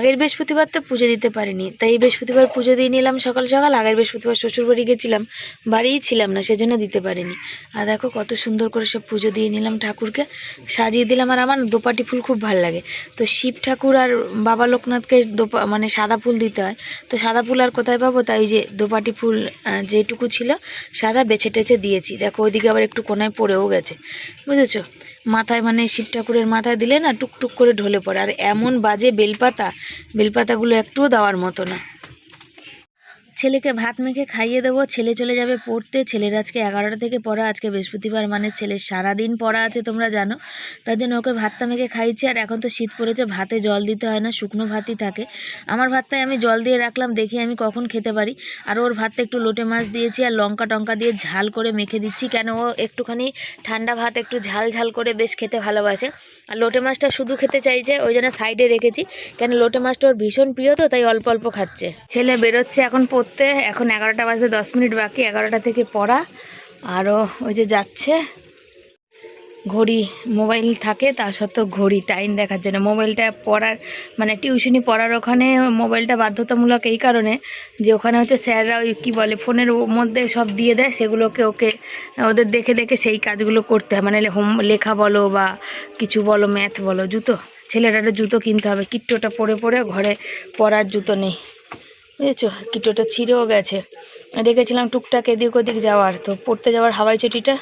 আগের বৃহস্পতিবার তো পুজো দিতে পারিনি। তাই বৃহস্পতিবার পুজো দিয়ে নিলাম সকাল সকাল। আগের বৃহস্পতিবার শ্বশুর বাড়ি গেছিলাম, বাড়িই ছিলাম না, সেজন্য দিতে পারিনি। আর দেখো কত সুন্দর করে সব পুজো দিয়ে নিলাম ঠাকুরকে। সাজিয়ে দিলাম আর আমার দোপাটি ফুল খুব ভালো লাগে। তো শিব ঠাকুর আর বাবা লোকনাথকে দোপা মানে সাদা ফুল দিতে হয়। তো সাদা ফুল আর কোথায় পাবো? তাই যে দোপাটি ফুল যেটুকু ছিল, সাদা বেছে টেছে দিয়েছি। দেখো ওইদিকে আবার একটু কোনায় পড়েও গেছে। বুঝেছ? মাথায় মানে শিব ঠাকুরের মাথায় দিলে না টুকটুক করে ঢলে পড়ে। আর এমন বাজে বেলপাতা, বেলপাতাগুলো একটুও দেওয়ার মতো না। ছেলেকে ভাত মেখে খাইয়ে দেবো, ছেলে চলে যাবে পড়তে। ছেলের আজকে এগারোটা থেকে পড়া, আজকে বৃহস্পতিবার মানে ছেলের সারাদিন পড়া আছে তোমরা জানো। তার জন্য ওকে ভাতটা মেখে খাইছি আর এখন তো শীত পড়েছে, ভাতে জল দিতে হয় না, শুকনো ভাতই থাকে। আমার ভাতটায় আমি জল দিয়ে রাখলাম, দেখি আমি কখন খেতে পারি। আর ওর ভাতটা একটু লোটে মাছ দিয়েছি, আর লঙ্কা টঙ্কা দিয়ে ঝাল করে মেখে দিচ্ছি, কেন ও একটুখানি ঠান্ডা ভাত একটু ঝাল ঝাল করে বেশ খেতে ভালোবাসে। আর লোটে মাছটা শুধু খেতে চাইছে, ওই জন্য সাইডে রেখেছি, কেন লোটে মাছটা ওর ভীষণ প্রিয় তো, তাই অল্প অল্প খাচ্ছে। ছেলে বেরোচ্ছে এখন এখন এগারোটা বাজে, দশ মিনিট বাকি, এগারোটা থেকে পড়া। আরও ওই যে যাচ্ছে। ঘড়ি, মোবাইল থাকে তা সত্ত্বেও ঘড়ি, টাইম দেখার জন্য। মোবাইলটা পড়ার মানে টিউশনি পড়ার ওখানে মোবাইলটা বাধ্যতামূলক এই কারণে যে ওখানে হচ্ছে স্যাররা ওই কী বলে, ফোনের মধ্যে সব দিয়ে দেয়, সেগুলোকে ওকে, ওদের দেখে দেখে সেই কাজগুলো করতে হয়। মানে হোম, লেখা বলো বা কিছু বলো, ম্যাথ বলো, জুতো। ছেলেটার জুতো কিনতে হবে। কিট্টোটা পরে পরে ঘরে পরার জুতো নেই। বুঝেছ কিটোটা ছিঁড়েও গেছে। রেখেছিলাম টুকটাক এদিক ওদিক যাওয়ার, তো পড়তে যাওয়ার হাওয়াই চটিটা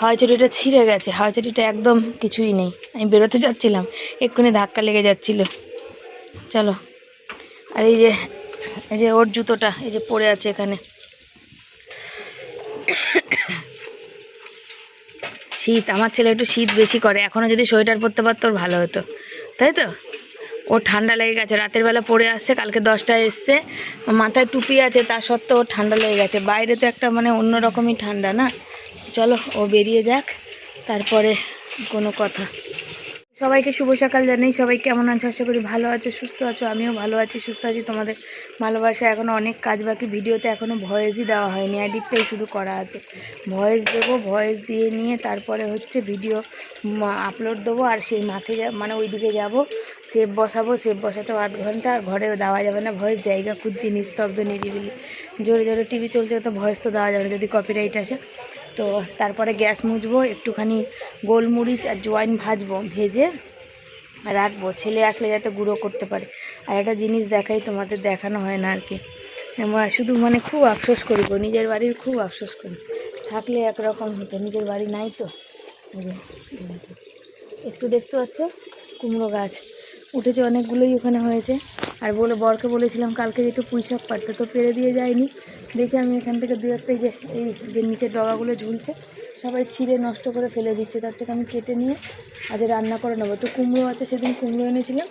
হাওয়াই চটিটা ছিঁড়ে গেছে। হাওয়াই চটিটা একদম কিছুই নেই। আমি বেরোতে যাচ্ছিলাম, এক্ষুনি ধাক্কা লেগে যাচ্ছিল। চলো, আর এই যে এই যে ওর জুতোটা, এই যে পড়ে আছে এখানে। শীত, আমার ছেলে একটু শীত বেশি করে এখনও যদি সোয়েটার পরতে পারতো ভালো হতো। তাই তো? ওর ঠান্ডা লেগে গেছে। রাতের বেলা পড়ে আসছে, কালকে দশটায় এসছে। মাথায় টুপি আছে, তা সত্ত্বেও ঠান্ডা লেগে গেছে। বাইরে তো একটা মানে অন্য রকমই ঠান্ডা না? চলো, ও বেরিয়ে যাক। তারপরে কোনো কথা। সবাইকে শুভ সকাল জানাই। সবাই কেমন আছো? আশা করি ভালো আছো, সুস্থ আছো, আমিও ভালো আছি, সুস্থ আছি। তোমাদের ভালোবাসা এখনও অনেক কাজ বাকি। ভিডিওতে এখনও ভয়েসই দেওয়া হয়নি এডিটটাই শুধু করা আছে। ভয়েস দেবো ভয়েস দিয়ে নিয়ে তারপরে হচ্ছে ভিডিও আপলোড দেবো আর সেই মাঠে মানে ওইদিকে যাব সেভ বসাবো সেভ বসাতে আধ ঘণ্টা আর ঘরে দেওয়া যাবে না। ভয়েস জায়গা খুঁজছি নিস্তব্ধ নিরিবিলি। জোরে জোরে টিভি চলছে তো ভয়েস তো দেওয়া যাবে না, যদি কপিরাইট আসে। তো তারপরে গ্যাস মুছবো, একটুখানি গোলমরিচ আর জোয়াইন ভাজবো, ভেজে রাখব। ছেলে আসলে যাতে গুঁড়ো করতে পারে। আর একটা জিনিস দেখাই, তোমাদের দেখানো হয় না আর কি। শুধু মানে খুব আফসোস করি গো, নিজের বাড়ির খুব আফসোস করি। থাকলে একরকম হতো, নিজের বাড়ি নাই তো। একটু দেখতে পাচ্ছ? কুমড়ো গাছ। উঠেছে অনেকগুলোই ওখানে হয়েছে। আর বলে, বরকে বলেছিলাম কালকে যে একটু পুঁই শাক পারতে তো পেরে দিয়ে যায়নি। দেখে আমি এখান থেকে দু একটা এই যে এই যে নিচের ডগাগুলো ঝুলছে, সবাই ছিঁড়ে নষ্ট করে ফেলে দিচ্ছে। তার থেকে আমি কেটে নিয়ে আজ রান্না করে নেব। একটু কুমড়ো আছে, সেদিন কুমড়ো এনেছিলাম,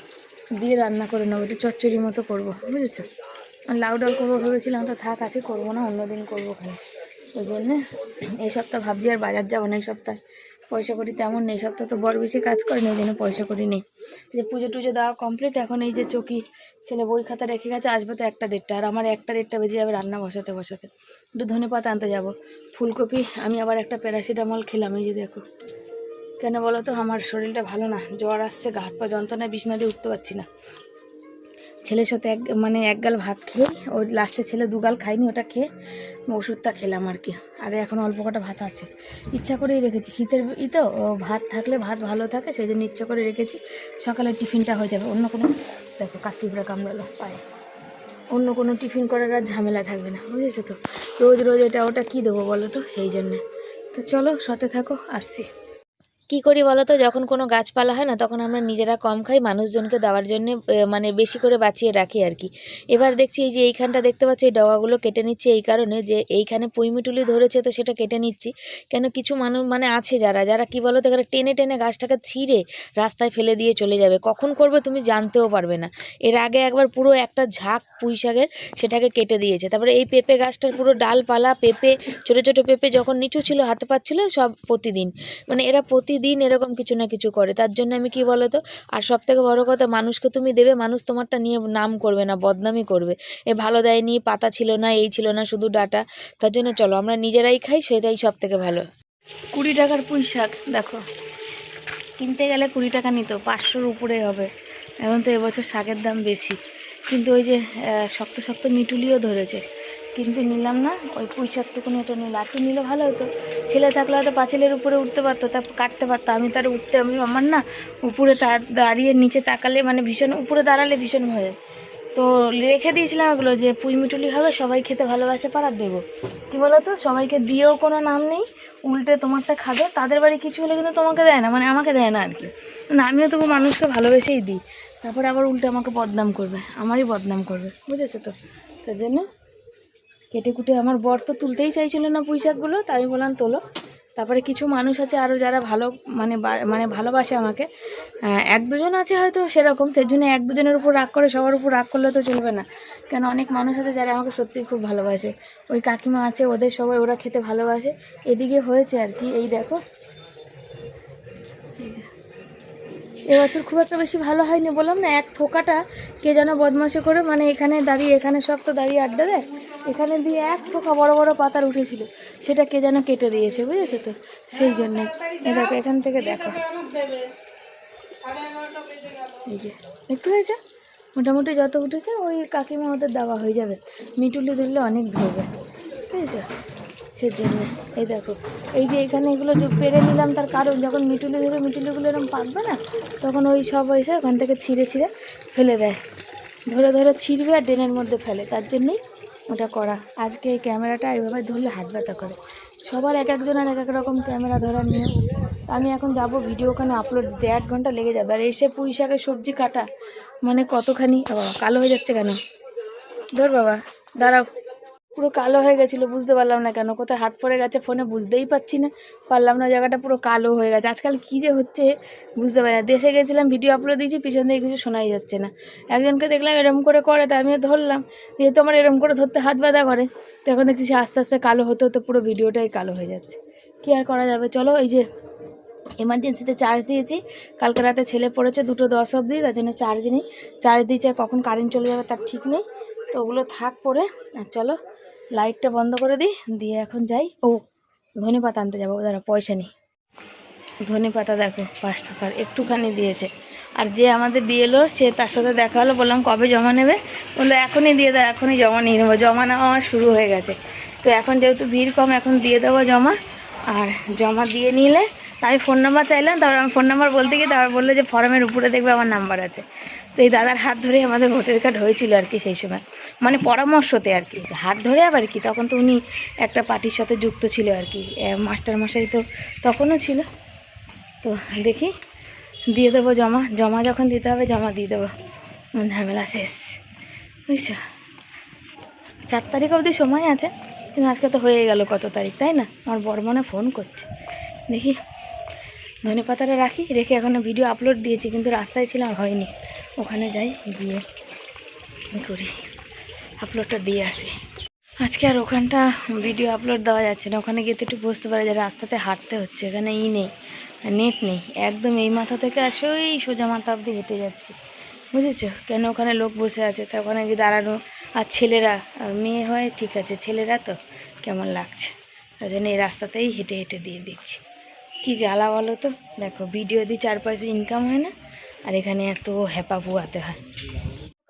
দিয়ে রান্না করে নেব। একটু চচ্চড়ি মতো করব, বুঝেছ? আর লাউ ডাল করব ভেবেছিলাম, তো থাক আছে করব না অন্যদিন করব ওখানে। ওই জন্যে এই সপ্তাহ ভাবছি, আর বাজার যাব না এই সপ্তাহে। পয়সা করি তেমন নেই সপ্তাহ তো বড় বেশি কাজ করে না, এই জন্য পয়সা করি নেই। যে পুজো টুজো দেওয়া কমপ্লিট এখন এই যে চকি ছেলে বই খাতা রেখে গেছে, আসবে তো একটা দেড়টা, আর আমার একটা দেড়টা বেজে যাবে রান্না বসাতে বসাতে। একটু ধনে পাতা আনতে যাব। ফুলকপি, আমি আবার একটা প্যারাসিটামল খেলাম, এই যে দেখো। কেন বলো তো, আমার শরীরটা ভালো না, জ্বর আসছে, গা হাত পা যন্ত্রণায় বিছনা দিয়ে উঠতে পারছি না। ছেলের সাথে এক মানে এক গাল ভাত খেয়ে, ওর লাস্টে ছেলে দু গাল খাইনি ওটা খেয়ে ওষুধটা খেলাম আর কি। আর এখন অল্প কটা ভাত আছে। ইচ্ছা করেই রেখেছি। শীতের ই তো, ও ভাত থাকলে ভাত ভালো থাকে, সেই জন্য ইচ্ছা করে রেখেছি। সকালে টিফিনটা হয়ে যাবে। অন্য কোনো দেখো কাকিপুরা কামড়ালো, পায়ে। অন্য কোনো টিফিন করার আর ঝামেলা থাকবে না, বুঝেছ তো? রোজ রোজ এটা ওটা কী দেবো বলো তো? সেই জন্যে। তো চলো, সাথে থাকো, আসছি। কি করি বলো তো যখন কোনো গাছপালা হয় না, তখন আমরা নিজেরা কম খাই, মানুষজনকে দেওয়ার জন্য মানে বেশি করে বাঁচিয়ে রাখি আর কি। এবার দেখছি এই যে এইখানটা দেখতে পাচ্ছি, এই ডগাগুলো কেটে নিচ্ছি এই কারণে যে এইখানে পুঁইমিটুলি ধরেছে তো সেটা কেটে নিচ্ছি। কেন কিছু মানুষ মানে আছে যারা যারা কি বলো তো এখানে টেনে টেনে গাছটাকে ছিঁড়ে রাস্তায় ফেলে দিয়ে চলে যাবে। কখন করবে তুমি জানতেও পারবে না। এর আগে একবার পুরো একটা ঝাঁক পুঁই শাকের সেটাকে কেটে দিয়েছে। তারপরে এই পেঁপে গাছটার পুরো ডালপালা, পেঁপে, ছোটো ছোটো পেঁপে যখন নিচু ছিল, হাতে পাচ্ছিল সব প্রতিদিন। মানে এরা প্রতিদিন এরকম কিছু না কিছু করে। তার জন্য আমি কি বলো তো আর সব থেকে বড়ো কথা, মানুষকে তুমি দেবে, মানুষ তোমারটা নিয়ে নাম করবে না বদনামই করবে। এ ভালো দেয়নি, পাতা ছিল না, এই ছিল না, শুধু ডাটা। তার জন্য চলো, আমরা নিজেরাই খাই, সেটাই সব থেকে ভালো। কুড়ি টাকার পুঁই শাক, দেখো। কিনতে গেলে কুড়ি টাকা নিত, পাঁচশোর উপরে হবে। এখন তো এবছর শাকের দাম বেশি। কিন্তু ওই যে শক্ত শক্ত মিটুলিও ধরেছে। কিন্তু নিলাম না। ওই পুঁই শাকটুকুনি এটা নিলাম একটু নিলে ভালো হতো। ছেলে থাকলে হয়তো পাঁচিলের উপরে উঠতে পারতো, তা কাটতে পারতো। আমি তার উঠতে, আমি আমার না উপরে দাঁড়িয়ে নিচে তাকালে মানে ভীষণ, উপরে দাঁড়ালে ভীষণ ভয়। তো রেখে দিয়েছিলাম এগুলো যে পুঁই মিটুলি হবে, সবাই খেতে ভালোবাসে, পাড়ার দেবো। কী বলো তো সবাইকে দিয়েও কোনো নাম নেই। উল্টে তোমারটা খাবে। তাদের বাড়ি কিছু হলে কিন্তু তোমাকে দেয় না মানে আমাকে দেয় না আর কি। না, আমিও তবু মানুষকে ভালোবেসেই দিই। তারপরে আবার উল্টে আমাকে বদনাম করবে। আমারই বদনাম করবে। বুঝেছ তো? তার জন্য কেটে কুটে আমার বর তো তুলতেই চাইছিল না পুঁই শাকগুলো তাই আমি বললাম, তোলো। তারপরে কিছু মানুষ আছে আরও যারা ভালো মানে মানে ভালোবাসে আমাকে। এক দুজন আছে হয়তো সেরকম, তার জন্য এক দুজনের উপর রাগ করে, সবার উপর রাগ করলে তো চলবে না। কেন, অনেক মানুষ আছে যারা আমাকে সত্যিই খুব ভালোবাসে। ওই কাকিমা আছে, ওদের সবাই ওরা খেতে ভালোবাসে। এদিকে হয়েছে আর কি, এই দেখো। এবছর খুব একটা বেশি ভালো হয়নি বললাম না, এক থোকাটা কে যেন বদমাশি করে মানে এখানে দাঁড়িয়ে, এখানে সব তো দাঁড়িয়ে আড্ডা দেয়। এখানে দিয়ে এক থোকা বড় বড় পাতার উঠেছিল। সেটা কে যেন কেটে দিয়েছে, বুঝেছ তো? সেই জন্যে। দেখো, এখান থেকে দেখো। এই যে, দেখতে হয়েছে মোটামুটি যত উঠেছে, ওই কাকিমা ওদের দেওয়া হয়ে যাবে। মিটুলি ধরলে অনেক ধরবে, বুঝেছ? সেই জন্য। এই দেখো, এই যে এখানে এগুলো যে পেরে নিলাম, তার কারণ যখন মিটুলি ধরে মিটুলিগুলো এরকম পাকবে না, তখন ওই সব এসে ওখান থেকে ছিঁড়ে ছিঁড়ে ফেলে দেয়। ধরে ধরে ছিঁড়বে আর ড্রেনের মধ্যে ফেলে, তার জন্যই ওটা করা। আজকে এই ক্যামেরাটা এইভাবে ধরলে হাত ব্যথা করে। সবার এক একজনের এক এক রকম ক্যামেরা ধরার নিয়ে। আমি এখন যাব ভিডিও ওখানে আপলোড দিতে এক ঘণ্টা লেগে যাবে। আর এসে পুঁই শাকের সবজি কাটা মানে কতখানি কালো হয়ে যাচ্ছে কেন? ধর বাবা, দাঁড়াও। পুরো কালো হয়ে গেছিল, বুঝতে পারলাম না কেন। কোথায় হাত পড়ে গেছে ফোনে বুঝতেই পারছি না। পারলাম না, জায়গাটা পুরো কালো হয়ে গেছে। আজকাল কী যে হচ্ছে, বুঝতে পারি না। দেশে গেছিলাম, ভিডিও আপলোড দিয়েছি, পিছন থেকে কিছু শোনাই যাচ্ছে না। একজনকে দেখলাম এরম করে করে, তা আমিও ধরলাম। যেহেতু আমার এরম করে ধরতে হাত বাঁধা করে, তো এখন দেখছি সে আস্তে আস্তে কালো হতে হতে পুরো ভিডিওটাই কালো হয়ে যাচ্ছে। কী আর করা যাবে? চলো, এই যে এমার্জেন্সিতে চার্জ দিয়েছি। কালকে রাতে ছেলে পড়েছে, দুটো দশ অবধি, তার জন্য চার্জ নেই। চার্জ দিয়েছে কখন কারেন্ট চলে যাবে তার ঠিক নেই। তো ওগুলো থাক পরে, আর চলো। লাইটটা বন্ধ করে দিই, দিয়ে এখন যাই। ও, ধনে পাতা আনতে যাব, দাঁড়া, পয়সা নেই। ধনে পাতা দেখো পাঁচ টাকার একটুখানি দিয়েছে। আর যে আমাদের বিএলওর সে তার সাথে দেখা হলো, বললাম, কবে জমা নেবে? বলল, এখনই দিয়ে দাও, এখনই জমা নিয়ে নেব। জমা নেওয়া আমার শুরু হয়ে গেছে। তো এখন যেহেতু ভিড় কম, এখন দিয়ে দেবো জমা। আর জমা দিয়ে নিলে, আমি ফোন নাম্বার চাইলাম, তারপর আমি ফোন নাম্বার বলতে গিয়ে, তারপর বলল যে ফর্মের উপরে দেখবে আমার নাম্বার আছে। তো এই দাদার হাত ধরে আমাদের ভোটার কার্ড হয়েছিল আর কি সেই সময়। মানে পরামর্শতে আর কি। হাত ধরে আবার কি? তখন তো উনি একটা পার্টির সাথে যুক্ত ছিল আর কি। মাস্টার মশাই তো তখনও ছিল। তো দেখি, দিয়ে দেবো জমা। জমা যখন দিতে হবে, জমা দিয়ে দেবো। ঝামেলা শেষ। বুঝছ? চার তারিখ অবধি সময় আছে। কিন্তু আজকে তো হয়ে গেল কত তারিখ, তাই না? আমার বড় মনে ফোন করছে। দেখি। ধনে পাতাটা রাখি, রেখে এখনও ভিডিও আপলোড দিয়েছি, কিন্তু রাস্তায় ছিলাম, হয়নি। ওখানে যাই, গিয়ে করি। আপলোডটা দিয়ে আসি। আজকে আর ওখানটা ভিডিও আপলোড দেওয়া যাচ্ছে না। ওখানে গিয়ে তো একটু বুঝতে পারে যে রাস্তাতে হাঁটতে হচ্ছে, এখানে ই নেই নেট নেই। একদম এই মাথা থেকে আসে ওই সোজা মাথা অবধি হেঁটে যাচ্ছে। বুঝেছ? কেন ওখানে লোক বসে আছে? তা ওখানে গিয়ে দাঁড়ানো। আর ছেলেরা মেয়ে হয়, ঠিক আছে, ছেলেরা তো কেমন লাগছে? তাই জন্য এই রাস্তাতেই হেঁটে হেঁটে দিয়ে দিচ্ছি। কি জ্বালা বলো তো? দেখো ভিডিও দিয়ে চার পয়সা ইনকাম হয় না? আর এখানে এত হ্যাপা পুয়াতে হয়।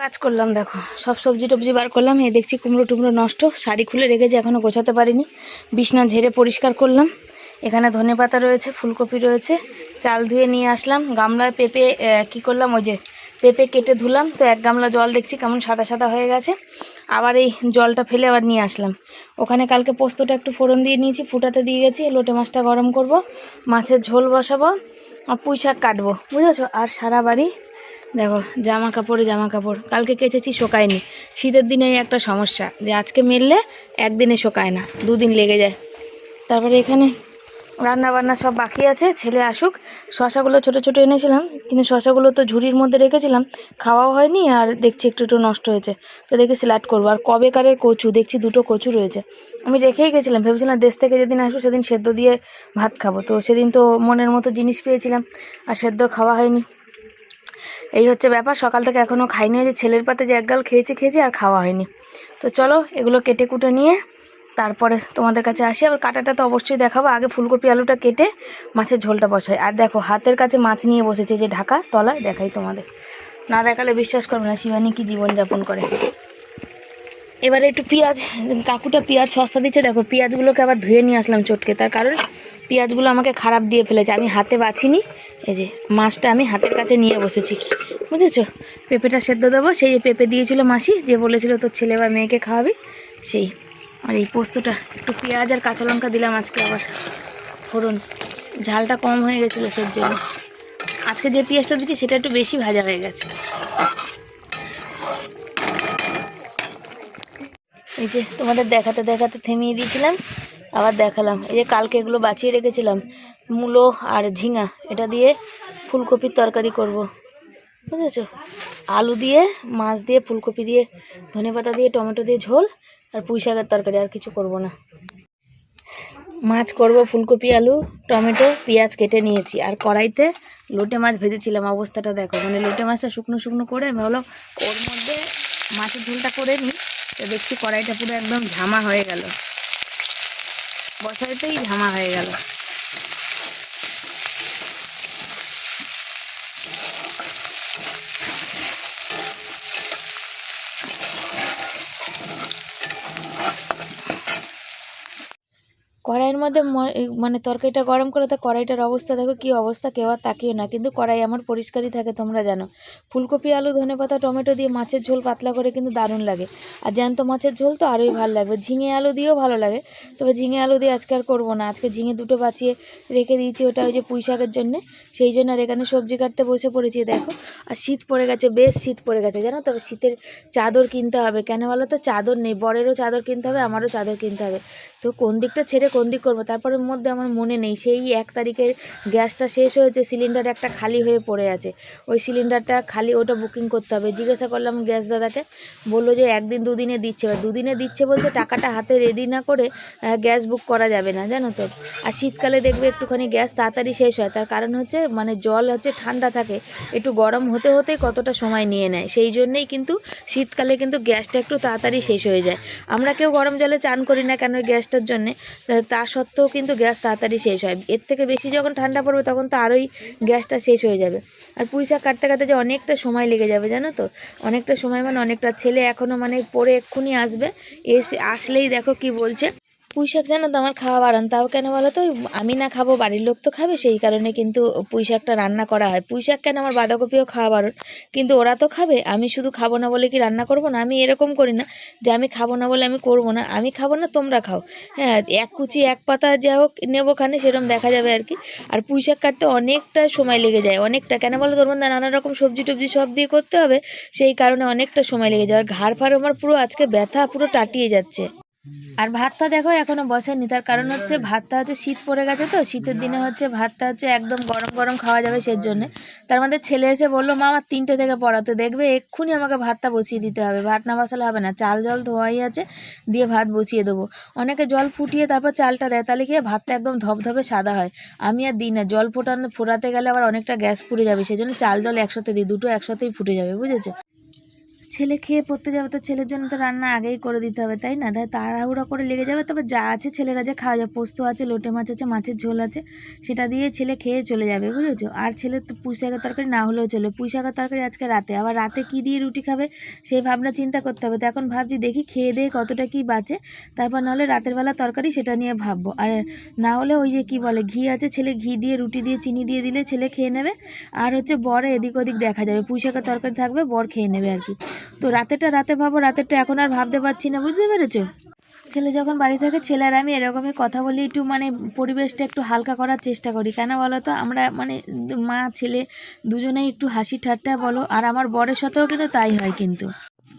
কাজ করলাম, দেখো। সব সবজি টবজি বার করলাম, এই দেখছি কুমড়ো টুমড়ো নষ্ট। শাড়ি খুলে রেখেছি এখনও গোছাতে পারিনি। বিছনা ঝেড়ে পরিষ্কার করলাম। এখানে ধনে পাতা রয়েছে, ফুলকপি রয়েছে। চাল ধুয়ে নিয়ে আসলাম। গামলায় পেঁপে কি করলাম, ওই যে পেঁপে কেটে ধুলাম। তো এক গামলা জল দেখছি কেমন সাদা সাদা হয়ে গেছে। আবার এই জলটা ফেলে আবার নিয়ে আসলাম। ওখানে কালকে পোস্তটা একটু ফোড়ন দিয়ে নিয়েছি, ফুটাতে দিয়ে গেছি। লোটে মাছটা গরম করব। মাছের ঝোল বসাবো। আর পুঁই শাক কাটবো, বুঝেছ? আর সারা বাড়ি, দেখো জামা কাপড়ে জামা কাপড় কালকে কেচেছি, শোকায়নি। শীতের দিনে একটা সমস্যা, যে আজকে মেললে একদিনে শোকায় না, দুদিন লেগে যায়। তারপরে এখানে রান্না বান্না সব বাকি আছে, ছেলে আসুক। শশাগুলো ছোট ছোট এনেছিলাম, কিন্তু শশাগুলো তো ঝুড়ির মধ্যে রেখেছিলাম, খাওয়াও হয়নি আর দেখছি একটু একটু নষ্ট হয়েছে। তো দেখে স্যালাড করব। আর কবেকারের কচু, দেখছি দুটো কচু রয়েছে। আমি রেখেই গেছিলাম, ভেবেছিলাম দেশ থেকে যেদিন আসব সেদিন সেদ্ধ দিয়ে ভাত খাব। তো সেদিন তো মনের মতো জিনিস পেয়েছিলাম, আর সেদ্ধ খাওয়া হয়নি। এই হচ্ছে ব্যাপার, সকাল থেকে এখনও খাইনি যে ছেলের পাতে যে একগাল খেয়েছি খেয়েছি আর খাওয়া হয়নি। তো চলো, এগুলো কেটে কুটে নিয়ে তারপরে তোমাদের কাছে আসি। আবার কাটাটা তো অবশ্যই দেখাবো। আগে ফুলকপি, আলুটা কেটে মাছের ঝোলটা বসাই। আর দেখো, হাতের কাছে মাছ নিয়ে বসেছে যে ঢাকা তলায়, দেখাই তোমাদের। না দেখালে বিশ্বাস করবে না, শিবানী কি জীবনযাপন করে। এবারে একটু পেঁয়াজ, কাকুটা পেঁয়াজ সস্তা দিচ্ছে। দেখো, পেঁয়াজগুলোকে আবার ধুয়ে নিয়ে আসলাম চটকে। তার কারণ পেঁয়াজগুলো আমাকে খারাপ দিয়ে ফেলেছে। আমি হাতে বাছিনি। এই যে মাছটা আমি হাতের কাছে নিয়ে বসেছি। বুঝেছ? পেঁপেটা সেদ্ধ দেবো। সেই পেঁপে দিয়েছিল মাসি। যে বলেছিল তোর ছেলে বা মেয়েকে খাওয়াবি, সেই। আর এই পোস্তটা, একটু পেঁয়াজ আর কাঁচা লঙ্কা দিলাম আজকে আবার। ফোড়ন ঝালটা কম হয়ে গেছিল সেই জন্য। আজকে যে পেঁয়াজটা দিচ্ছি, সেটা একটু বেশি ভাজা হয়ে গেছে। এই যে তোমাদের দেখাতে দেখাতে থেমিয়ে দিয়েছিলাম, আবার দেখালাম। এই যে কালকে এগুলো বাঁচিয়ে রেখেছিলাম, মূলো আর ঝিঙা, এটা দিয়ে ফুলকপির তরকারি করব। বুঝেছ? আলু দিয়ে, মাছ দিয়ে, ফুলকপি দিয়ে, ধনেপাতা দিয়ে, টমেটো দিয়ে ঝোল আর পুঁই শাকের তরকারি আর কিছু করব না। মাছ করব ফুলকপি, আলু, টমেটো, পেঁয়াজ কেটে নিয়েছি। আর কড়াইতে লোটে মাছ ভেজেছিলাম, অবস্থাটা দেখো। মানে লোটে মাছটা শুকনো শুকনো করে আমি হলো ওর মধ্যে মাছের ঝোলটা করে নিই। তো দেখছি কড়াইটা পুরো একদম ঝামা হয়ে গেল। বসাইতেই ঝামা হয়ে গেল। কড়াইয়ের মধ্যে মানে তরকারিটা গরম করে তো কড়াইটার অবস্থা দেখো, কি অবস্থা কেউ আর তাকিও না। কিন্তু কড়াই আমার পরিষ্কারই থাকে, তোমরা জানো। ফুলকপি, আলু, ধনে পাতা, টমেটো দিয়ে মাছের ঝোল পাতলা করে কিন্তু দারুণ লাগে। আর জ্যান্ত মাছের ঝোল তো আরোই ভালো লাগবে। ঝিঙে আলু দিয়েও ভালো লাগে। তবে ঝিঙে আলু দিয়ে আজকে আর করব না। আজকে ঝিঙে দুটো বাঁচিয়ে রেখে দিয়েছি ওটা ওই যে পুঁই শাকের জন্যে। সেই জন্য আর এখানে সবজি কাটতে বসে পড়েছি, দেখো। আর শীত পড়ে গেছে, বেশ শীত পড়ে গেছে, জানো তো? শীতের চাদর কিনতে হবে। কেন বলো তো? চাদর নেই, বরেরও চাদর কিনতে হবে, আমারও চাদর কিনতে হবে। তো কোন দিকটা ছেড়ে কোন দিক করব? তারপরের মধ্যে আমার মনে নেই। সেই এক তারিখের গ্যাসটা শেষ হয়েছে, সিলিন্ডার একটা খালি হয়ে পড়ে আছে। ওই সিলিন্ডারটা খালি ওটা বুকিং করতে হবে। জিজ্ঞাসা করলাম গ্যাস দাদাকে, বলল যে একদিন দুদিনে দিচ্ছে। এবার দুদিনে দিচ্ছে বলছে টাকাটা হাতে রেডি না করে গ্যাস বুক করা যাবে না, জানো তো? আর শীতকালে দেখবে একটুখানি গ্যাস তাড়াতাড়ি শেষ হয়। তার কারণ হচ্ছে মানে জল হচ্ছে ঠান্ডা থাকে, একটু গরম হতে হতেই কতটা সময় নিয়ে নেয়। সেই জন্যেই কিন্তু শীতকালে কিন্তু গ্যাসটা একটু তাড়াতাড়ি শেষ হয়ে যায়। আমরা কেউ গরম জলে চান করি না কেন গ্যাসটার জন্যে? তা- সত্ত্বেও কিন্তু গ্যাস তাড়াতাড়ি শেষ হয়। এর থেকে বেশি যখন ঠান্ডা পড়বে তখন তো আরোই গ্যাসটা শেষ হয়ে যাবে। আর পুঁই শাক কাটতে কাটতে যে অনেকটা সময় লেগে যাবে, জানো তো? অনেকটা সময় মানে অনেকটা ছেলে এখনও মানে পরে এক্ষুনি আসবে। এসে আসলেই দেখো কি বলছে। পুঁই শাক জানো তো? আমার খাওয়া বারণ। তাও কেন বলো তো? আমি না খাব, বাড়ির লোক তো খাবে, সেই কারণে কিন্তু পুঁই শাকটা রান্না করা হয়। পুঁই শাক কেন? আমার বাঁধাকপিও খাওয়া বারণ। কিন্তু ওরা তো খাবে, আমি শুধু খাব না বলে কি রান্না করব না? আমি এরকম করি না যে আমি খাব না বলে আমি করব না। আমি খাব না, তোমরা খাও। হ্যাঁ এক কুচি, এক পাতা যা হোক নেব খানে সেরকম দেখা যাবে আর কি। আর পুঁই শাক কাটতে অনেকটা সময় লেগে যায়, অনেকটা। কেন বলো তোর মধ্যে নানা রকম সবজি টবজি সব দিয়ে করতে হবে, সেই কারণে অনেকটা সময় লেগে যায়। আর ঘাড় ফাড় আমার পুরো আজকে ব্যথা পুরো টাটিয়ে যাচ্ছে। আর ভাতটা দেখো এখনও বসায়নি তার কারণ হচ্ছে ভাতটা হচ্ছে শীত পড়ে গেছে তো শীতের দিনে হচ্ছে ভাতটা হচ্ছে একদম গরম গরম খাওয়া যাবে সেই জন্যে তার মধ্যে ছেলে এসে বলল মা আমার তিনটে থেকে পড়াতে দেখবে এক্ষুনি আমাকে ভাতটা বসিয়ে দিতে হবে। ভাত না বসালে হবে না। চাল জল ধোয়াই আছে দিয়ে ভাত বসিয়ে দেবো। অনেকে জল ফুটিয়ে তারপর চালটা দেয় তাহলে কি ভাতটা একদম ধপধপে সাদা হয়। আমি আর দিই না। জল ফোটানো ফোটাতে গেলে আবার অনেকটা গ্যাস পুড়ে যাবে সেই জন্য চাল জল একসাথে দিই। দুটো একসাথেই ফুটে যাবে বুঝেছ? ছেলে খেয়ে পড়তে যাবে তো ছেলের জন্য তো রান্না আগেই করে দিতে হবে, তাই না? তাই তাড়াহুড়া করে লেগে যাবে, তবে যা আছে ছেলেরা যে খাওয়া যাবে, পোস্ত আছে, লোটে মাছ আছে, মাছের ঝোল আছে, সেটা দিয়ে ছেলে খেয়ে চলে যাবে, বুঝেছ? আর ছেলের তো পুঁই শাকের তরকারি না হলেও চলে পুঁই শাকের তরকারি আজকে রাতে, আবার রাতে কী দিয়ে রুটি খাবে, সেই ভাবনা চিন্তা করতে হবে। তো এখন ভাবছি দেখি খেয়ে দিয়ে কতটা কি বাঁচে, তারপর নাহলে রাতের বেলা তরকারি সেটা নিয়ে ভাববো। আর না হলে ওই যে কি বলে, ঘি আছে, ছেলে ঘি দিয়ে, রুটি দিয়ে, চিনি দিয়ে দিলে ছেলে খেয়ে নেবে, আর হচ্ছে বরে এদিক ওদিক দেখা যাবে। পুঁই শাকের তরকারি থাকবে, বর খেয়ে নেবে আর কি। তো রাতেরটা রাতে ভাবো, রাতেরটা এখন আর ভাবতে পারছি না, বুঝতে পেরেছ? ছেলে যখন বাড়ি থাকে, ছেলের আমি এরকমই কথা বলি, একটু মানে পরিবেশটা একটু হালকা করার চেষ্টা করি। কেন বলো তো? আমরা মানে মা, ছেলে দুজনেই একটু হাসি ঠাট্টা বলো, আর আমার বরের সাথেও কিন্তু তাই হয় কিন্তু।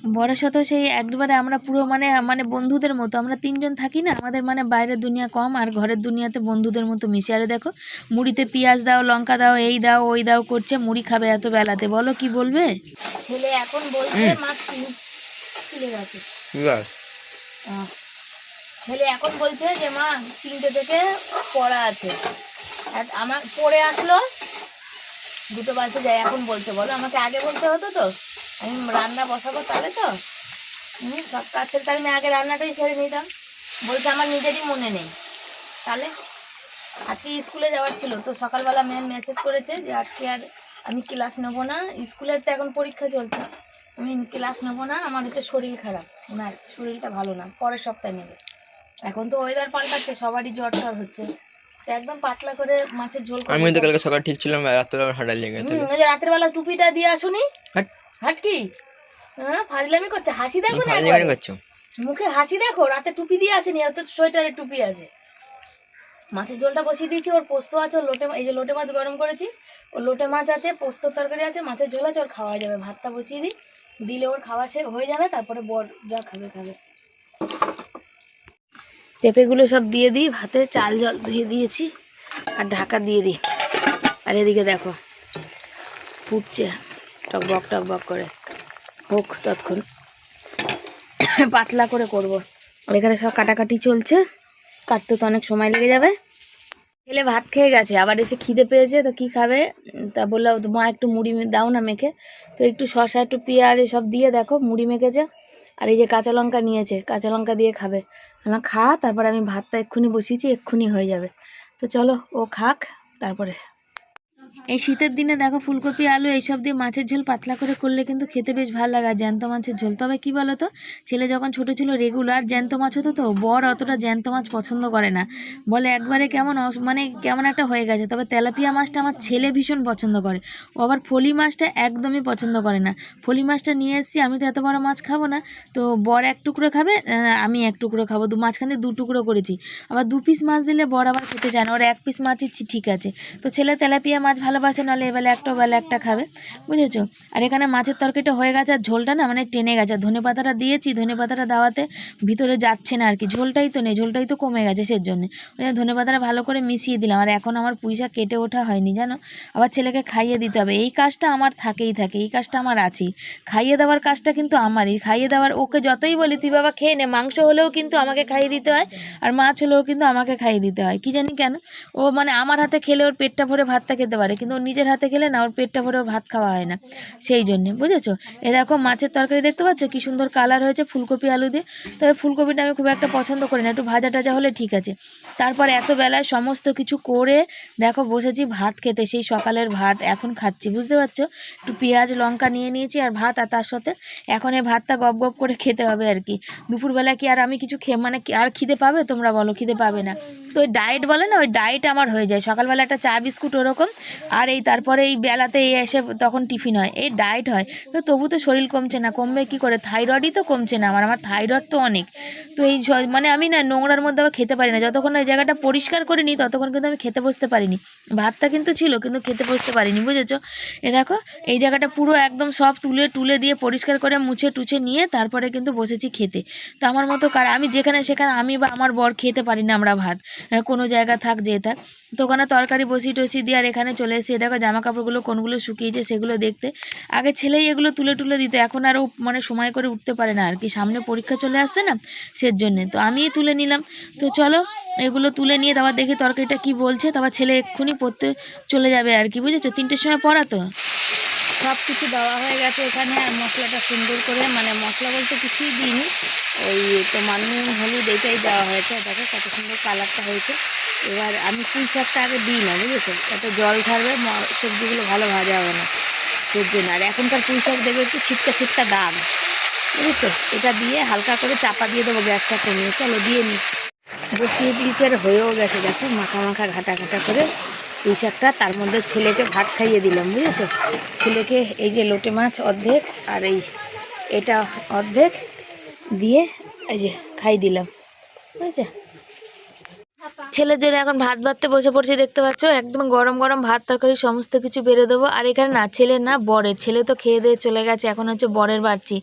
বরের সাথেও সেই একবারে আমরা পুরো মানে মানে বন্ধুদের মতো আমরা তিনজন থাকি না আমাদের মানে বাইরের দুনিয়া কম আর ঘরের দুনিয়াতে বন্ধুদের মতো মিশে। আরে দেখো মুড়িতে পেঁয়াজ দাও লঙ্কা দাও এই দাও ওই দাও করছে মুড়ি খাবে এত বেলাতে বলো কি বলবে? ছেলে এখন বলছে মা খুলে গেছে। আহ, ছেলে এখন বলছে যে মা তিনটে থেকে পড়া আছে। আর আমার পড়ে আসলো দুটো বাজতে যায় এখন বলছে বলো আমাকে আগে বলতে হতো তো? আমি রান্না বসাবো তাহলে তো? হুম সব কাজ ছেড়ে তাহলে আমি আগে রান্নাটাই ছেড়ে নিতাম। বলছে আমার নিজেরই মনে নেই। তাহলে আজকে স্কুলে যাওয়ার ছিল তো সকালবেলা ম্যাম মেসেজ করেছে যে আজকে আর আমি ক্লাস নেব না। স্কুলের তো এখন পরীক্ষা চলছে। আমি ক্লাস নেব না আমার হচ্ছে শরীর খারাপ। ওনার শরীরটা ভালো না পরের সপ্তাহে নেবে। এখন তো ওয়েদার পাল্টাচ্ছে সবারই জ্বর টর হচ্ছে। তো একদম পাতলা করে মাছের ঝোল আমি কিন্তু কালকে সকাল ঠিক ছিলাম রাত্রে আবার হাঁটা লেগে রাতের বেলা টুপিটা দিয়ে আসুনি হাট। হাট হ্যাঁ ফাজলামি করছে? হাসি দেখো না একবারে। করছ? মুখে হাসি দেখো রাতে টুপি দিয়ে আসেনি অত সোয়েটারের টুপি আছে। মাছের ঝোলটা বসিয়ে দিয়েছি ওর পোস্ত আছে ওর লোটে এই যে লোটে মাছ গরম করেছি ওর লোটে মাছ আছে পোস্তর তরকারি আছে মাছের ঝোল আছে ওর খাওয়া যাবে। ভাতটা বসিয়ে দিই দিলে ওর খাওয়া সে হয়ে যাবে তারপরে বর যা খাবে খাবে। পেঁপেগুলো সব দিয়ে দিই ভাতে চাল জল ধুয়ে দিয়েছি আর ঢাকা দিয়ে দিই। আর এদিকে দেখো ফুটছে। টকবক টকবক করে। হোক তৎক্ষণ পাতলা করে করব। এখানে সব কাটাকাটি চলছে। কাটতে তো অনেক সময় লেগে যাবে। ছেলে ভাত খেয়ে গেছে, আবার এসে খিদে পেয়েছে, তো কি খাবে? তা বললাম মা, একটু মুড়ি দাও না মেখে। তো একটু শসা, একটু পেঁয়াজ সব দিয়ে দেখো, মুড়ি মেখেছে। আর এই যে কাঁচা লঙ্কা নিয়েছে, কাঁচা লঙ্কা দিয়ে খাবে। না খা, তারপর আমি ভাতটা এক্ষুনি বসিয়েছি, এক্ষুনি হয়ে যাবে। তো চলো, ও খাক, তারপরে এই শীতের দিনে দেখো ফুলকপি, আলু, এইসব দিয়ে মাছের ঝোল পাতলা করে করলে কিন্তু খেতে বেশ ভালো লাগে, আর জ্যান্ত মাছের ঝোল। তবে কি বলো তো ছেলে যখন ছোট ছিল রেগুলার জ্যান্ত মাছ হতো তো, বর অতটা জ্যান্ত মাছ পছন্দ করে না। বলে একবারে কেমন মানে কেমন একটা হয়ে গেছে। তবে তেলাপিয়া মাছটা আমার ছেলে ভীষণ পছন্দ করে। ও আবার ফলি মাছটা একদমই পছন্দ করে না। ফলি মাছটা নিয়ে এসেছি, আমি তো এত বড় মাছ খাব না। তো বর এক টুকরো খাবে আমি এক টুকরো খাব, দু মাঝখানে দু টুকরো করেছি। আবার দু পিস মাছ দিলে বর আবার খেতে চায় না, ওর এক পিস মাছই ঠিক আছে। তো ছেলে তেলাপিয়া মাছ ভালোবাসে নাহলে এবেলা একটা বেলা একটা খাবে, বুঝেছ? আর এখানে মাছের তরকারিটা হয়ে গেছে, আর ঝোলটা না মানে টেনে গেছে। আর ধনে পাতাটা দিয়েছি, ধনে পাতাটা দেওয়াতে ভিতরে যাচ্ছে না আর কি, ঝোলটাই তো নেই, ঝোলটাই তো কমে গেছে সের জন্য ওই জন্য ধনে পাতাটা ভালো করে মিশিয়ে দিলাম, আর এখন আমার পুঁইশাক কেটে ওঠা হয়নি, জানো? আবার ছেলেকে খাইয়ে দিতে হবে। এই কাজটা আমার থাকেই থাকে, এই কাজটা আমার আছেই। খাইয়ে দেওয়ার কাজটা কিন্তু আমারই, খাইয়ে দেওয়ার ওকে যতই বলি, তুই বাবা খেয়ে নে, মাংস হলেও কিন্তু আমাকে খাইয়ে দিতে হয়, আর মাছ হলেও কিন্তু আমাকে খাইয়ে দিতে হয়। কি জানি কেন? ও মানে আমার হাতে খেলে ওর পেটটা ভরে ভাতটা খেতে পারে কিন্তু ওর নিজের হাতে খেলে না, ওর পেটটা ভরে ভাত খাওয়া হয় না। সেই জন্যে, বুঝেছ? এ দেখো, মাছের তরকারি দেখতে পাচ্ছ? কি সুন্দর কালার হয়েছে ফুলকপি আলু দিয়ে। তবে ফুলকপিটা আমি খুব একটা পছন্দ করি না, একটু ভাজা টাজা হলে ঠিক আছে। তারপর এত বেলায় সমস্ত কিছু করে, দেখো, বসেছি ভাত খেতে। সেই সকালের ভাত এখন খাচ্ছি, বুঝতে পারছ? একটু পেঁয়াজ, লঙ্কা নিয়ে নিয়েছি আর ভাত, আর তার সাথে এখন এই ভাতটা গপ গপ করে খেতে হবে আর কি। দুপুরবেলা কি আর আমি কিছু খেয়ে মানে আর খিদে পাবে? তোমরা বলো, খিদে পাবে না। তো ওই ডায়েট বলে না, ওই ডায়েট আমার হয়ে যায়। সকালবেলা একটা চা, বিস্কুট ওরকম আর এই তারপরে এই বেলাতে এই এসে তখন টিফিন হয়, এই ডায়েট হয়। তো তবু তো শরীর কমছে না, কমবে কি করে? থাইরয়েডই তো কমছে না, আমার আমার থাইরয়েড তো অনেক। তো এই মানে আমি না নোংরার মধ্যে আবার খেতে পারি না, যতক্ষণ ওই জায়গাটা পরিষ্কার করে নিই, ততক্ষণ কিন্তু আমি খেতে বসতে পারিনি। ভাতটা কিন্তু ছিল, কিন্তু খেতে বসতে পারিনি, বুঝেছ? এ দেখো, এই জায়গাটা পুরো একদম সব তুলে টুলে দিয়ে পরিষ্কার করে মুছে টুছে নিয়ে তারপরে কিন্তু বসেছি খেতে। তো আমার মতো কার, আমি যেখানে সেখানে আমি বা আমার বর খেতে পারি না আমরা ভাত। কোনো জায়গা থাক, যে থাক। তো ওখানে তরকারি বসি টসি দিয়ে আর এখানে চলে এসেছি এ দেখো জামা কাপড়গুলো কোনগুলো শুকিয়েছে সেগুলো দেখতে। আগে ছেলেই এগুলো তুলে তুলে দিত, এখন আরও মানে সময় করে উঠতে পারে না আর কি। সামনে পরীক্ষা চলে আসছে না সের জন্যে তো আমিই তুলে নিলাম। তো চলো এগুলো তুলে নিয়ে তারপর দেখি তরকারিটা কি বলছে। তারপর ছেলে এক্ষুনি পড়তে চলে যাবে আর কি, বুঝেছ? তিনটের সময় পড়া তো সব কিছু দেওয়া হয়ে গেছে এখানে, আর মশলাটা সুন্দর করে মানে মশলা বলতে কিছুই দিইনি। ওই তোমার নুন হলুদ এটাই দেওয়া হয়েছে। দেখো কত সুন্দর কালারটা হয়েছে। এবার আমি পুঁই শাকটা আগে দিই না, বুঝেছ? যাতে জল ছাড়বে সবজিগুলো ভালো ভাজা হবে না সেই জন্য। আর এখনকার পুঁই শাক দেখবে একটু ছিটকা ছিটকা দাগ বুঝেছ? এটা দিয়ে হালকা করে চাপা দিয়ে দেবো গ্যাসটা কমিয়ে। চলো দিয়ে নিই বসিয়ে দিয়েছি আর হয়েও গেছে, দেখো মাখা মাখা ঘাটা ঘাটা করে। পুঁই শাকটা তার মধ্যে ছেলেকে ভাত খাইয়ে দিলাম, বুঝেছ? ছেলেকে এই যে লোটে মাছ অর্ধেক আর এই, এটা অর্ধেক দিয়ে এই যে খাই দিলাম, বুঝেছে? ছেলের জন্য এখন ভাত ভাততে বসে পড়ছি, দেখতে পাচ্ছ? একদম গরম গরম ভাত তরকারি, সমস্ত কিছু বেড়ে দেবো। আর এখানে না, ছেলে না, বরের। ছেলে তো খেয়ে দিয়ে চলে গেছে, এখন হচ্ছে বরের বাড়ছি।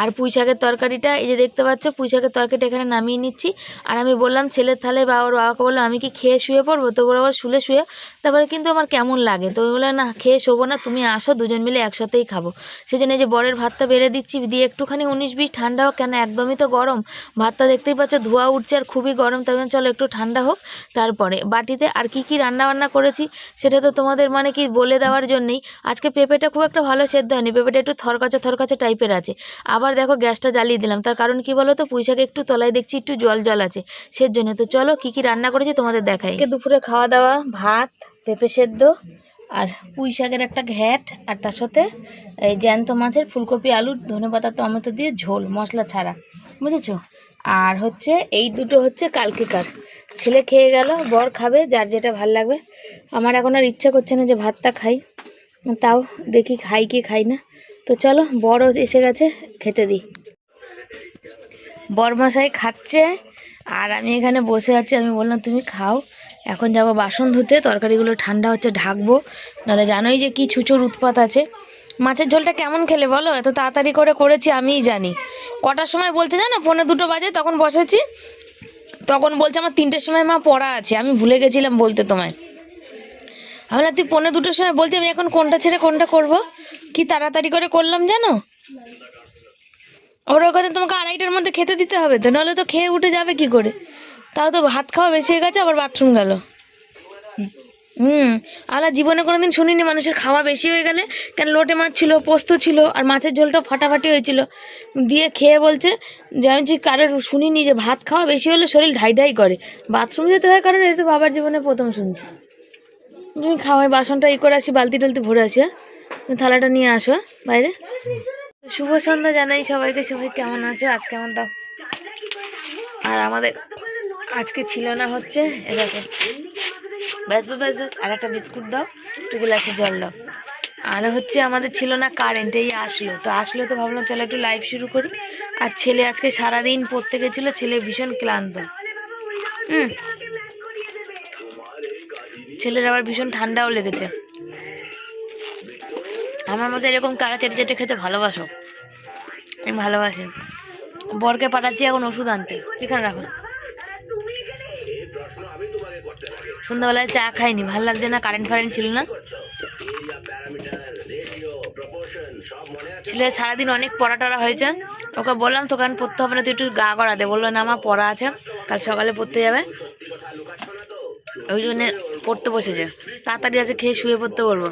আর পুঁই শাকের তরকারিটা, এই যে দেখতে পাচ্ছ, পুঁই শাকের তরকারিটা এখানে নামিয়ে নিচ্ছি। আর আমি বললাম ছেলের থালে বাবার বাবাকে বললাম, আমি কি খেয়ে শুয়ে পড়ব? তো ওরা আবার শুলে শুয়ে, তারপরে কিন্তু আমার কেমন লাগে? তো বলে, না, খেয়ে শোবো না, তুমি আসো, দুজন মিলে একসাথেই খাব। সেই জন্য এই যে বরের ভাতটা বেড়ে দিচ্ছি, দিয়ে একটুখানি উনিশ বিশ ঠান্ডা হোক কেন, একদমই তো গরম। ভাতটা দেখতেই পাচ্ছ, ধোয়া উঠছে আর খুবই গরম জন্য চলো, একটু ঠান্ডা হোক, তারপরে বাটিতে আর কি কি রান্না বান্না করেছি সেটা তো তোমাদের মানে কি বলে দেওয়ার জন্যই। আজকে পেঁপেটা খুব একটা ভালো সেদ্ধ হয়নি, পেঁপেটা একটু থরকাচা থরকাচা টাইপের আছে। আবার দেখো গ্যাসটা জ্বালিয়ে দিলাম, তার কারণ কি বলো তো পুঁইশাকে একটু তলায় দেখছি একটু জল জল আছে সের জন্য তো চলো কি কি রান্না করেছি তোমাদের দেখাই। আজকে দুপুরে খাওয়া দাওয়া, ভাত, পেঁপে সেদ্ধ আর পুঁই শাকের একটা ঘ্যাট আর তার সাথে এই জ্যান্ত মাছের ফুলকপি, আলু ধনেপাতা টমেটো দিয়ে ঝোল, মশলা ছাড়া। বুঝেছ? আর হচ্ছে এই দুটো হচ্ছে কালকেকার। ছেলে খেয়ে গেল, বর খাবে, যার যেটা ভালো লাগবে। আমার এখন আর ইচ্ছা করছে না যে ভাতটা খাই। তাও দেখি খাই কি খাই না। তো চলো বড় এসে গেছে, খেতে দিই। বরমশাই খাচ্ছে, আর আমি এখানে বসে আছি। আমি বললাম, তুমি খাও, এখন যাব বাসন ধুতে, তরকারিগুলো ঠান্ডা হচ্ছে, ঢাকবো। নাহলে জানোই যে কি ছুচোর উৎপাত আছে। মাছের ঝোলটা কেমন খেলে বলো? এত তাড়াতাড়ি করে করেছি, আমিই জানি। কটার সময় বলছে জানো? পৌনে দুটো বাজে, তখন বসেছি। তখন বলছে, আমার তিনটের সময় মা পড়া আছে, আমি ভুলে গেছিলাম বলতে তোমায়। আমি তুই পনেরো দুটোর সময় বলছি আমি এখন কোনটা ছেড়ে কোনটা করব? কি তাড়াতাড়ি করে করলাম জানো? ওর ওখানে তোমাকে আড়াইটার মধ্যে খেতে দিতে হবে তো নাহলে তো খেয়ে উঠে যাবে কি করে? তাও তো ভাত খাওয়া বেশি হয়ে গেছে, আবার বাথরুম গেল। হুম। আলা জীবনে কোনোদিন শুনিনি মানুষের খাওয়া বেশি হয়ে গেলে। কেন লোটে মাছ ছিল পোস্ত ছিল আর মাছের ঝোলটা ফাটাফাটি হয়েছিল। দিয়ে খেয়ে বলছে যে আমি যে কারোর শুনিনি যে ভাত খাওয়া বেশি হলে শরীর ঢাই ঢাই করে। বাথরুম যেতে হয় কারণ এটা তো বাবার জীবনে প্রথম শুনছি। তুমি খাওয়াই বাসনটা ই করে আসি বালতি টালতি ভরে আসি হ্যাঁ? তুমি থালাটা নিয়ে আসো হ্যাঁ, বাইরে। শুভ সন্ধ্যা জানাই সবাইকে। সবাই কেমন আছে? আজকে আমার দাও? আর আমাদের আজকে ছিল না হচ্ছে এ দেখো। ব্যাস ব্যাস ব্যাস আর একটা বিস্কুট দাও, একটু গ্লাসে জল দাও। আর হচ্ছে আমাদের ছিল না কারেন্ট এই আসলো। তো আসলো তো ভাবলাম চলো একটু লাইভ শুরু করি। আর ছেলে আজকে সারাদিন পড়তে গেছিল, ছেলে ভীষণ ক্লান্ত। হুম। ছেলের আবার ভীষণ ঠান্ডাও লেগেছে। আমার মতো এরকম কারা চেটে চেটে খেতে ভালোবাসো। আমি ভালোবাসি। বরকে পাঠাচ্ছি এখন ওষুধ আনতে। এখানে রাখো। সন্ধ্যাবেলায় চা খাইনি, ভালো লাগছে না কারেন্ট ফারেন্ট ছিল না। ছেলে সারাদিন অনেক পড়া টড়া হয়েছে, ওকে বললাম, তোকে আমি পড়তে হবে না, তুই একটু গা করা দে। বলল, না আমার পড়া আছে, কাল সকালে পড়তে যাবে। ওই জন্য পড়তে বসেছে। তাড়াতাড়ি আছে, খেয়ে শুয়ে পড়তে বলব।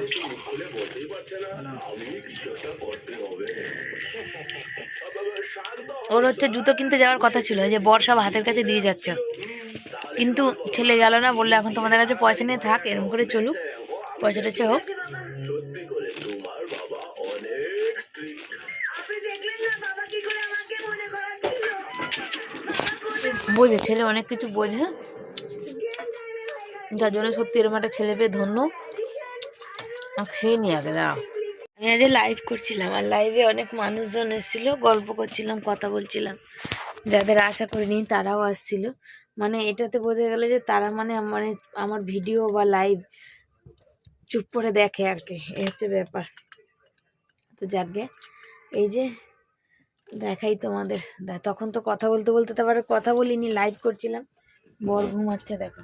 ওর হচ্ছে জুতো কিনতে যাওয়ার কথা ছিল, যে বর সব হাতের কাছে দিয়ে যাচ্ছে। কিন্তু ছেলে গেল না, বললে এখন তোমাদের কাছে পয়সা নিয়ে থাক এরকম করে চলুক পয়সা টয়সা হোক। বোঝে, ছেলে অনেক কিছু বোঝে। যার জন্য সত্যি এরকম একটা ছেলে পেয়ে ধন্য। খেয়ে নি আগে, দাঁড়াও। আমি আজ লাইভ করছিলাম, আর লাইভে অনেক মানুষজন এসেছিল, গল্প করছিলাম, কথা বলছিলাম। যাদের আশা করিনি তারাও আসছিল। মানে এটাতে বোঝা গেল যে তারা মানে মানে আমার ভিডিও বা লাইভ চুপ করে দেখে আর কি। এই হচ্ছে ব্যাপার। তো যাকে এই যে দেখাই তোমাদের। তখন তো কথা বলতে বলতে তারপরে কথা বলিনি লাইভ করছিলাম। বর ঘুমাচ্ছে, দেখো।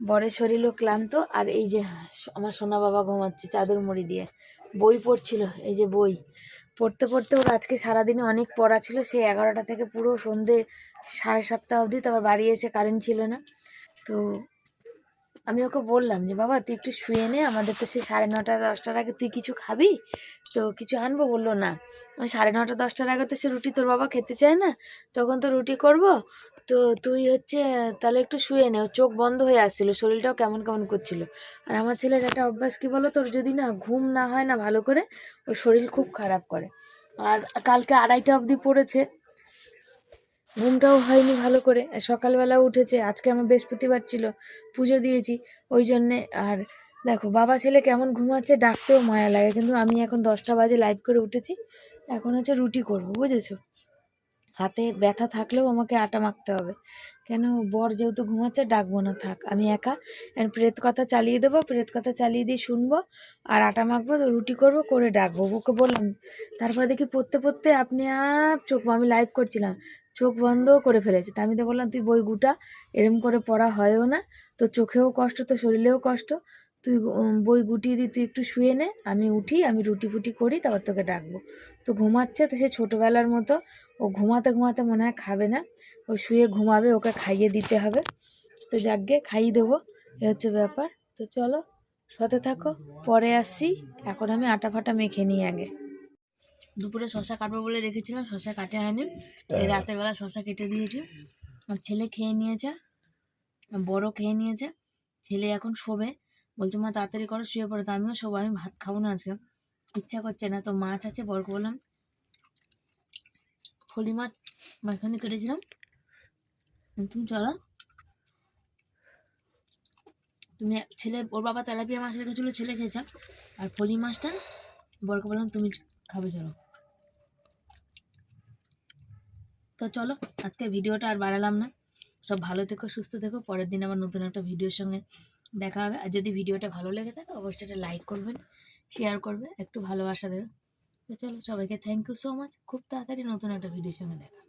বরের শরীরও ক্লান্ত, আর এই যে আমার সোনা বাবা ঘুমাচ্ছে চাদর মুড়ি দিয়ে। বই পড়ছিল, এই যে বই। পড়তে পড়তে ওর আজকে সারাদিনে অনেক পড়া ছিল, সে এগারোটা থেকে পুরো সন্ধে সাড়ে সাতটা অবধি তারপর বাড়ি এসে কারেন্ট ছিল না। তো আমি ওকে বললাম যে, বাবা, তুই একটু শুয়ে নে, আমাদের তো সে সাড়ে নটা, দশটার আগে তুই কিছু খাবি? তো কিছু আনব বলল, না। আমি সাড়ে নটা, দশটার আগে তো সে রুটি তোর বাবা খেতে চায় না, তখন তো রুটি করব। তো তুই হচ্ছে, তাহলে একটু শুয়ে নে। চোখ বন্ধ হয়ে আসছিল, শরীরটাও কেমন কেমন করছিল। আর আমার ছেলের একটা অভ্যাস কি বলো তোর যদি না ঘুম না হয় না ভালো করে, ওর শরীর খুব খারাপ করে। আর কালকে আড়াইটা অবধি পড়েছে। ঘুমটাও হয়নি ভালো করে। সকালবেলা উঠেছে, আজকে আমার বৃহস্পতিবার ছিল, পুজো দিয়েছি। ওই জন্যে আর দেখো, বাবা ছেলে কেমন ঘুমাচ্ছে, ডাকতেও মায়া লাগে। কিন্তু আমি এখন দশটা বাজে লাইভ করে উঠেছি। এখন হচ্ছে রুটি করব, বুঝেছ? হাতে ব্যথা থাকলেও আমাকে আটা মাখতে হবে। কেন? বর যেহেতু ঘুমাচ্ছে, ডাকবো না, থাক। আমি একা। প্রেত কথা চালিয়ে দেবো, প্রেত কথা চালিয়ে দিয়ে শুনব, আর আটা মাখবো রুটি করব, করে ডাকবো। ওকে বললাম, তারপরে দেখি পড়তে পড়তে আপনি আপ চোখ আমি লাইভ করছিলাম। চোখ বন্ধ করে ফেলেছে। তা আমি তো বললাম, তুই বই গুটা, এরম করে পড়া হয়ও না। তো চোখেও কষ্ট তো শরীরেও কষ্ট। তুই বই গুটিয়ে দিই তুই একটু শুয়ে নে। আমি উঠি, আমি রুটি ফুটি করি, তারপর তোকে ডাকবো। তো ঘুমাচ্ছে তো সে ছোটোবেলার মতো। ও ঘুমাতে ঘুমাতে মনে হয় খাবে না। ও শুয়ে ঘুমাবে ওকে খাইয়ে দিতে হবে। তো যাকগে খাইয়ে দেবো। এ হচ্ছে ব্যাপার। তো চলো সাথে থাকো। পরে আসছি। এখন আমি আটা ফাটা মেখে নিই আগে। দুপুরে শশা কাটবো বলে রেখেছিলাম শশা কাটে হয়নি। এই রাতের বেলা শশা কেটে দিয়েছি। আর ছেলে খেয়ে নিয়েছে বড় খেয়ে নিয়েছে। ছেলে এখন শোবে। বলছে মা তাড়াতাড়ি করো শুয়ে পড়ো। তো আমিও শোবো আমি ভাত খাব না আজকে। ইচ্ছা করছে না। তো মাছ আছে, বরকে বললাম ফলি মাছ মাঝখানে কেটেছিলাম তুমি চলো তুমি ছেলে, ওর বাবা তেলাপিয়া মাছ রেখেছিল, ছেলে খেয়েছে। আর ফলি মাছটা, বরকে বললাম, তুমি খাবে, চলো। তো চলো আজকে ভিডিওটা আর বাড়ালাম না। সব ভালো থেকো, সুস্থ থেকো। পরের দিন আবার নতুন একটা ভিডিওর সঙ্গে দেখা হবে। আর যদি ভিডিওটা ভালো লেগে থাকে, অবশ্যই এটা লাইক করবেন। শেয়ার করবে, একটু ভালোবাসা দেবে তো চলো সবাইকে থ্যাংক ইউ সো মাচ খুব তাড়াতাড়ি নতুন একটা ভিডিওর সঙ্গে দেখা।